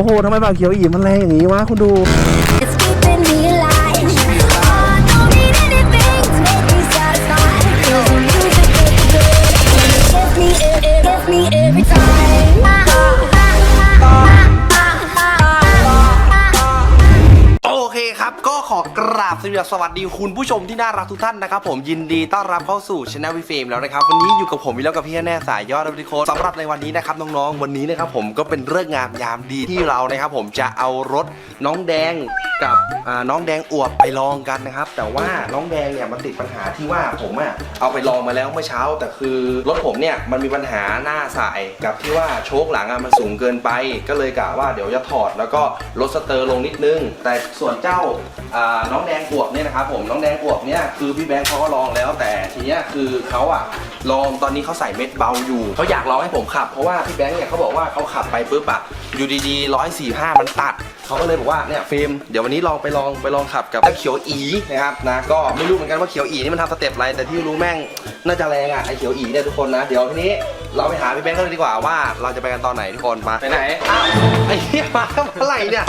อ้โหทำไมปากเขียวอีมันแรงอย่างนี้วะคุณดู It's keeping me alive. Oh, I don't need anything to make me satisfied. 'Cause the music is good. And it gets me, it, it gets me every time. Ah, ah, ah, ah, ah, ah, ah. โอเคครับ ก็ขอก ราบสวัสดีคุณผู้ชมที่น่ารักทุกท่านนะครับผมยินดีต้อนรับเข้าสู่ช anel วิเฟมแล้วนะครับวันนี้อยู่กับผมวิแล้วกับพี่แน่สายยอดวิดีโคสำหรับในวันนี้นะครับน้องๆวันนี้นะครับผมก็เป็นเรื่องงามยามดีที่เรานะครับผมจะเอารถน้องแดงกับน้องแดงอวบไปลองกันนะครับ แต่ว่าน้องแดงเนี่ยมันติดปัญหาที่ว่าผมอะเอาไปลองมาแล้วเมื่อเช้า แต่คือรถผมเนี่ยมันมีปัญหาหน้าสายกับที่ว่าโชคหลังอะมันสูงเกินไป ก็เลยกะว่าเดี๋ยวจะถอดแล้วก็ลดสเตอร์ลงนิดนึง แต่ส่วนเจ้าน้องแดงอวบเนี่ยนะครับผมน้องแดงอวบเนี่ยคือพี่แบงค์เขาก็ลองแล้ว แต่ทีเนี้ยคือเขาอะลองตอนนี้เขาใส่เม็ดเบาอยู่เขาอยากลองให้ผมขับเพราะว่าพี่แบงค์เนี่ยเขาบอกว่าเขาขับไปปุ๊บอะอยู่ดีๆร้อยสี่ห้ามันตัด เขาก็เลยบอกว่าเนี่ยฟิล์มเดี๋ยววันนี้ลองไปลองไปลองขับกับไอ้เขียวอีนะครับนะก็ไม่รู้เหมือนกันว่าเขียวอีนี่มันทำสเต็ปอะไรแต่ที่รู้แม่งน่าจะแรงอะไอ้เขียวอีเนี่ยทุกคนนะเดี๋ยวทีนี้เราไปหาพี่แบงค์กันเลยดีกว่าว่าเราจะไปกันตอนไหนทุกคนมาไปไหนอ้าวไอ้เหี้ยมาเมื่อไหร่เนี่ย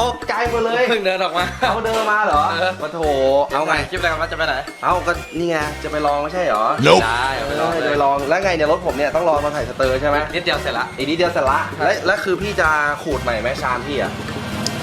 ตกใจหมดเลยเพิ่งเดินออกมาเขาเดินมาเหรอเออมาโถเอาไงคลิปอะไรกันว่าจะไปไหนเอาก็นี่ไงจะไปลองไม่ใช่เหรอได้เอาไปเอลองอเลจะยไปลองแล้วไงเนี่ยรถผมเนี่ยต้องรอมาถ่ายสเตอร์ใช่ไหมนิดเดียวเสร็จละอีกนิดเดียวเสร็จละและและคือพี่จะขูดใหม่ไหมชามพี่อะ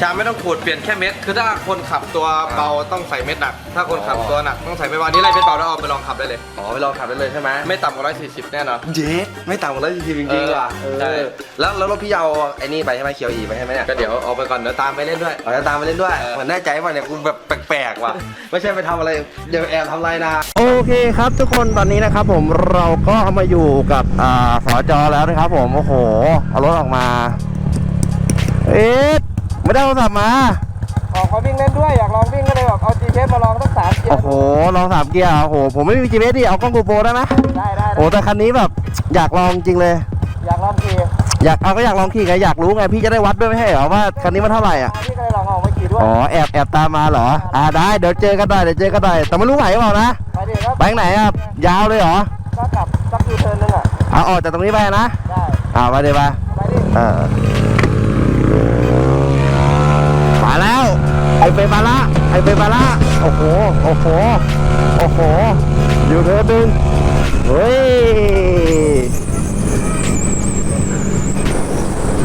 ชามไม่ต้องขูดเปลี่ยนแค่เม็ด คือถ้าคนขับตัวเบาต้องใส่เม็ดหนัก ถ้าคนขับตัวหนักต้องใส่เม็ดเบานี่ไล่เม็ดเบาแล้วเอาไปลองขับได้เลย อ๋อไปลองขับได้เลยใช่ไหมไม่ต่ำกว่า140แน่นอน เจ๊ไม่ต่ำกว่าร้อยสี่สิบจริงๆว่ะเออเออแล้วแล้วรถพี่เอาไอ้นี่ไปใช่ไหมเขียวอีไปใช่ไหมเนี่ยก็เดี๋ยวเอาไปก่อนเดี๋ยวตามไปเล่นด้วยอ๋อจะตามไปเล่นด้วยเออ เหมือนแน่ใจว่าเนี่ยกูแบบแปลกๆว่ะ ไม่ใช่ไปทำอะไรเดี๋ยวแอบทำอะไรนะ โอเคครับทุกคนตอนนี้นะครับผมเราก็มาอยู่กับอ่าสจแล้วนะครับผมโอ้โหเอารถออกมา เอ๊ะ ไม่ได้โทรศัพท์มา ออกมาวิ่งเล่นด้วยอยากลองวิ่งก็เลยแบบเอา GPS มาลองสักสามเกียโอ้ร์โห ลองสามเกียร์ โอ้โห ผมไม่มี GPS ดิ เอากล้องโกโปรได้ไหมได้ได้โอ้แต่คันนี้แบบ อยากลองจริงเลย อยากลองขี่อยากเอาก็อยากลองขี่ไง อยากรู้ไง พี่จะได้วัดด้วยไม่ใช่เหรอว่าคันนี้มันเท่าไหร่อะ พี่ก็เลยลองออกมาขี่ด้วยอ๋อ แอบแอบตามมาเหรอ อ่าได้ เดี๋ยวเจอกันได้ เดี๋ยวเจอกันได้ แต่ไม่รู้ไหวหรือเปล่านะ ไปดิครับไปทางไหนอะยาวเลยเหรอ ก็กลับสักยูเทิร์นนึงอะเอาออกจากตรงนี้ไปนะได้ อ่าไปเดี๋ยวไป ไปดิเออมาแล้ว ไอเปมาละไอเปมาละโอ้โห โอ้โห โอ้โห อยู่เธอดึงเฮ้ย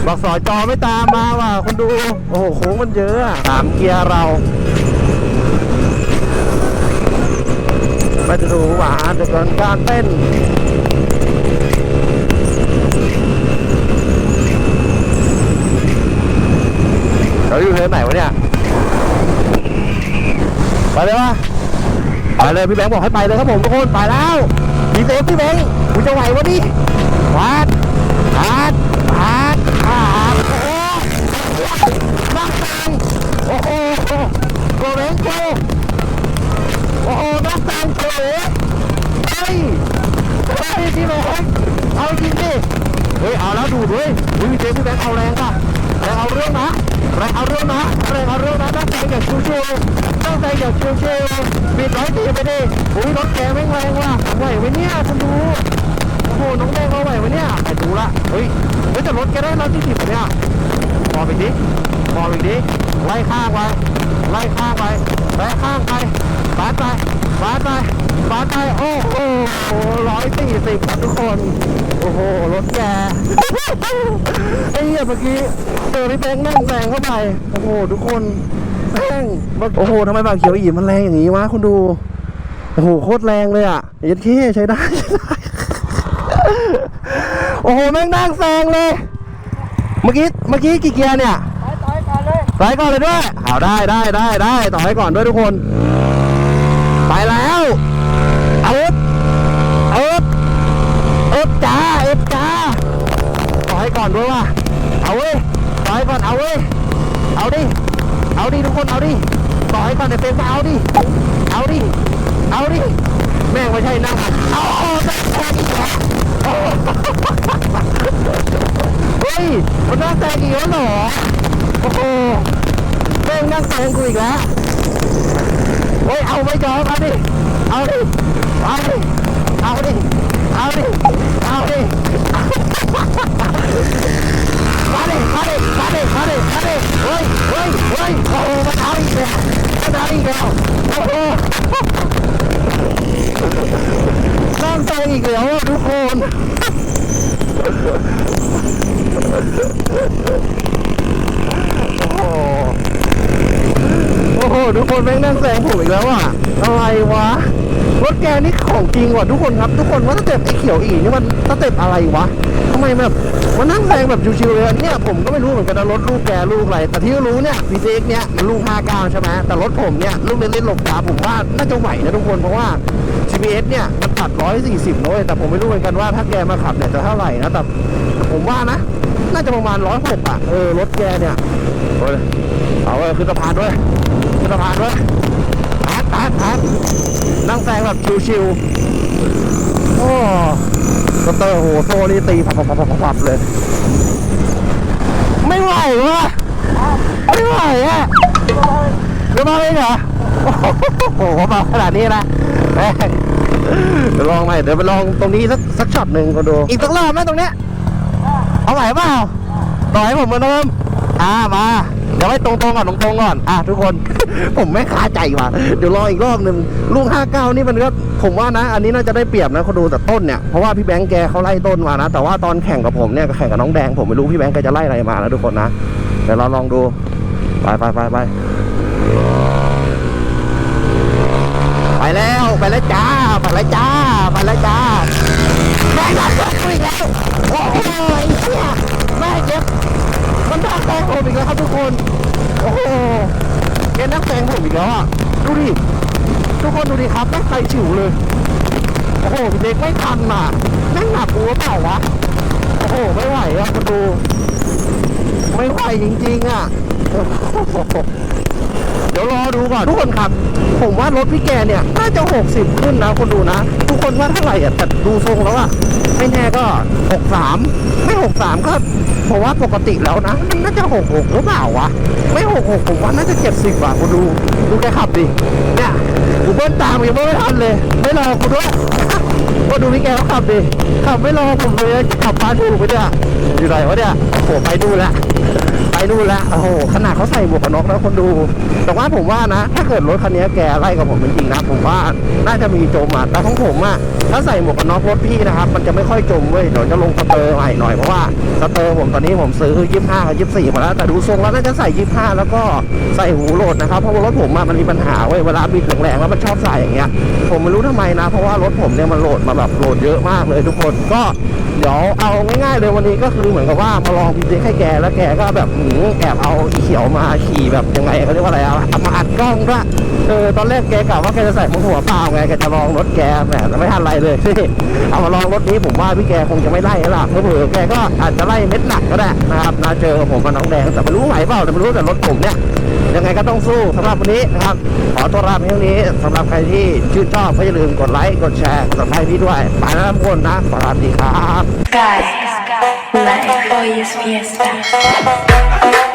บอกสอจอไม่ตามมาว่ะคนดู โอ้โหโค้งมันเยอะสามเกียร์เราไปดูหวานเดี๋ยวก่อนการเต้น เราอยู่เทิร์นไหนวะเนี่ย ไปเลยวะไป เลยพี่แบงค์บอกให้ไปเลยครับผมทุกคนไปแล้วมีเซฟพี่แบงค์คุณจะไหววะนี่วาดวาดวาดวาดโอ้โหนักตังโอ้โหโกเบงโกโอ้โหนักตังโกเฮ้ยเฮ้ยพี่แบงค์เอาจริงดิเฮ้ยเอาแล้วดูดเว้ยอุ้ยเซฟพี่แบงค์เอาแรงป่ะแรงเอาเรื่องนะ แรงเอาเรื่องนะแรงเอาเรื่องนะตั้งใจอย่าชิวๆตั้งใจอย่าชิวๆปิดร้อยตีไปดิอุ้ยรถแกแม่งแรงว่ะไหวไหมเนี่ยคุณดูโอ้โหน้องแดงเราไหวไหมเนี่ยไปดูละเฮ้ยเฮ้ยแต่รถแกได้ร้อยสี่สิบเนี่ยมอไปดิมอไปดิไล่ข้างไปไล่ข้างไปไล่ข้างไปปาดไปาดไปปาดไปโอ้โหร้อยสี่สิบครับทุกคน โอ้โห รถแกไอ้เหี้ยเมื่อกี้เจอพี่แบงค์นั่งแซงเข้าไป โอ้โห ทุกคนแม่งโอ้โหทำไมปากเขียวอีมันแรงอย่างนี้วะคุณดู โอ้โห โคตรแรงเลยอะยัดเข้ใช้ได้ใช้ได้ โอ้โห แม่งนั่งแซงเลย เมื่อกี้ เมื่อกี้กี่เกียร์เนี่ยไปต่อยก่อนเลยไปก่อนเลยด้วยเอาได้ได้ได้ได้ต่อให้ก่อนด้วยทุกคน ไปแล้วเอาเอฟเอาเอฟเอฟจ้าเอฟจ้าต่อให้ ก่อนด้วยว่ะเอาเว้ยต่อให้ก่อนเอาเว้ยเอาดิเอาดิทุกคนเอาดิต่อให้ก่อนในเฟซมาเอาดิเอาดิเอาดิแม่งไม่ใช่นั่งเอาเอานั่งแซงอีกแล้วเฮ้ยมันนั่งแซงอีกแล้วเหรอโอ้โหแม่งนั่งแซงกูอีกแล้วโอ้ยเอาไม่ยอมเอาดิเอาดิเอาดิเอาดิเอาดิ มาดิมาดิมาดิมาดิเฮ้ยเฮ้ยเฮ้ยโอ้มาท้าอีกแล้วมาท้าอีกแล้วโอ้โหนั่งใจอีกแล้วทุกคนโอ้โหทุกคนแม่งนั่งแซงผมอีกแล้วอะอะไรวะรถแกนี่ของจริงว่ะทุกคนครับ ทุกคนว่าตสเต็บไอ้เขียวอีนี่มันตสเต็บอะไรวะทำไมแบบ มันนั่งแซงแบบชิวๆเลยอะเนี่ยผมก็ไม่รู้เหมือนกันนะรถลูกแกลูกอะไรแต่ที่รู้เนี่ย VCX เนี่ยมันลูก 59 ใช่ไหมแต่รถผมเนี่ยลูกเล่นๆหลบตาผมว่าน่าจะไหวนะทุกคนเพราะว่า GPS เนี่ยมันตัด 140เว้ยแต่ผมไม่รู้เหมือนกันว่าถ้าแกมาขับเนี่ยจะเท่าไหร่นะแต่ผมว่านะ น่าจะประมาณ106อะเออรถแกเนี่ยโอ้ยเอาเว้ยขึ้นสะพานด้วยขึ้นสะพานด้วยพาดพาดพาดนั่งแซงแบบชิวๆโอ้ เตอร์โหโซ่นี่ตีพับพับพับพับพับเลย ไม่ไหววะไม่ไหวอะจะมาเองเหรอโอ้โหมาขนาดนี้นะแม่งเดี๋ยวลองใหม่เดี๋ยวไปลองตรงนี้สักสักช็อตหนึ่งก็ดู อีกสักรอบไหมตรงเนี้ยเอาไหวเปล่าต่อให้ผมเหมือนเดิม อ่ามาเดี๋ยวไว้ตรงๆก่อนตรงๆก่อนอะทุกคน ผมไม่คาใจว่ะเดี๋ยวรออีกรอบหนึ่งลุง59 นี่มันก็ผมว่านะ อันนี้น่าจะได้เปรียบนะเขาดูแต่ต้นเนี่ยเพราะว่าพี่แบงค์แกเขาไล่ต้นมานะ แต่ว่าตอนแข่งกับผมเนี่ยก็แข่งกับน้องแดงผมไม่รู้พี่แบงค์แกจะไล่อะไรมานะทุกคนนะเดี๋ยวเราลองดูไปไปไปไปไปแล้วไปแล้วจ้าไปแล้วจ้าไปแล้วจ้าแม่งดันรถกูอีกแล้วโอ้ยเชี่ยแม่งเจ็บมันดันแซงผมอีกแล้วครับทุกคน โอ้โหแกนนักแซงผมอีกแล้วอะ ดูดิ ทุกคนดูดิครับแม่งไปฉิวเลย โอ้โหพี่เด็กไม่ทันอะแม่งหนักกูหรือเปล่าวะ โอ้โห ไม่ไหวอะคุณดู ไม่ไหวจริงๆอะโอ้โห เดี๋ยวรอดูก่อนทุกคนครับ ผมว่ารถพี่แกเนี่ยน่าจะ 60 ขึ้นนะคนดูนะ ทุกคนว่าเท่าไหร่อะแต่ดูทรงแล้วอะไม่แน่ก็ 63 ไม่ 63 ก็ผมว่าปกติแล้วนะน่าจะ 66 หรือเปล่าวะ ไม่ 66 ผมว่าน่าจะ 70ว่ะคนดู ดูแกขับดิ เนี่ยกูเบิ้ลตามยังไม่ทันเลย ไม่รอกูด้วยก็ดูพี่แกเขาขับดิขับไม่รอผมเลยขับพาถูกไปเนี่ยอยู่ไหนวะเนี่ยโอ้ไปดูนแล้ว ไปดูนแล้วโอ้โหขนาดเขาใส่หมวกกันน็อกแล้วคนดู แต่ว่าผมว่านะ ถ้าเกิดรถคันนี้แกไล่กับผมจริงๆนะผมว่าน่าจะมีจมอะแต่ของผมอะถ้าใส่หมวกกันน็อกรถพี่นะครับ มันจะไม่ค่อยจมเว้ยเดี๋ยวจะลงสเตอร์ใหม่หน่อยเพราะว่าสเตอร์ผมตอนนี้ผมซื้อ 25กับ24มาแล้วแต่ดูทรงแล้วน่าจะใส่ 25 แล้วก็ใส่หูโหลดนะครับเพราะว่ารถผมอะมันมีปัญหาเว้ยเวลาบิดแรงๆแล้วมันชอบใส่อย่างเงี้ยผมไม่รู้ทำไมนะ เพราะว่ารถผมเนี่ยมันโหลดมาแบบโหลดเยอะมากเลยทุกคนก็เดี๋ยวเอาง่ายๆเลยวันนี้ก็คือเหมือนกับว่ามาลองพิจให้แกแล้วแกก็แบบหืมแอบเอาอีเขียวมาขี่แบบยังไงเขาเรียกว่าอะไรอะเอามาอัดกล้องด้วยเออตอนแรกแกกะว่าแกจะใส่หมวกหัวเปล่าไงแกจะลองรถแกแหมแต่ไม่ทันไรเลยเอามาลองรถนี้ผมว่าพี่แกคงจะไม่ไล่แล้วล่ะเผื่อแกก็อาจจะไล่เม็ดหนักก็ได้นะครับนาเจอผมกับน้องแดงแต่ไม่รู้ไหวเปล่าแต่ไม่รู้แต่รถผมเนี่ยยังไงก็ต้องสู้สำหรับวันนี้นะครับ ขอตัวลาเพียงนี้สำหรับใครที่ชื่นชอบก็อย่าลืมกดไลค์กดแชร์กดติดตามพี่ด้วยไปแล้วทุกคนนะสวัสดีครับ Sky, life hoy es fiesta. Thank you.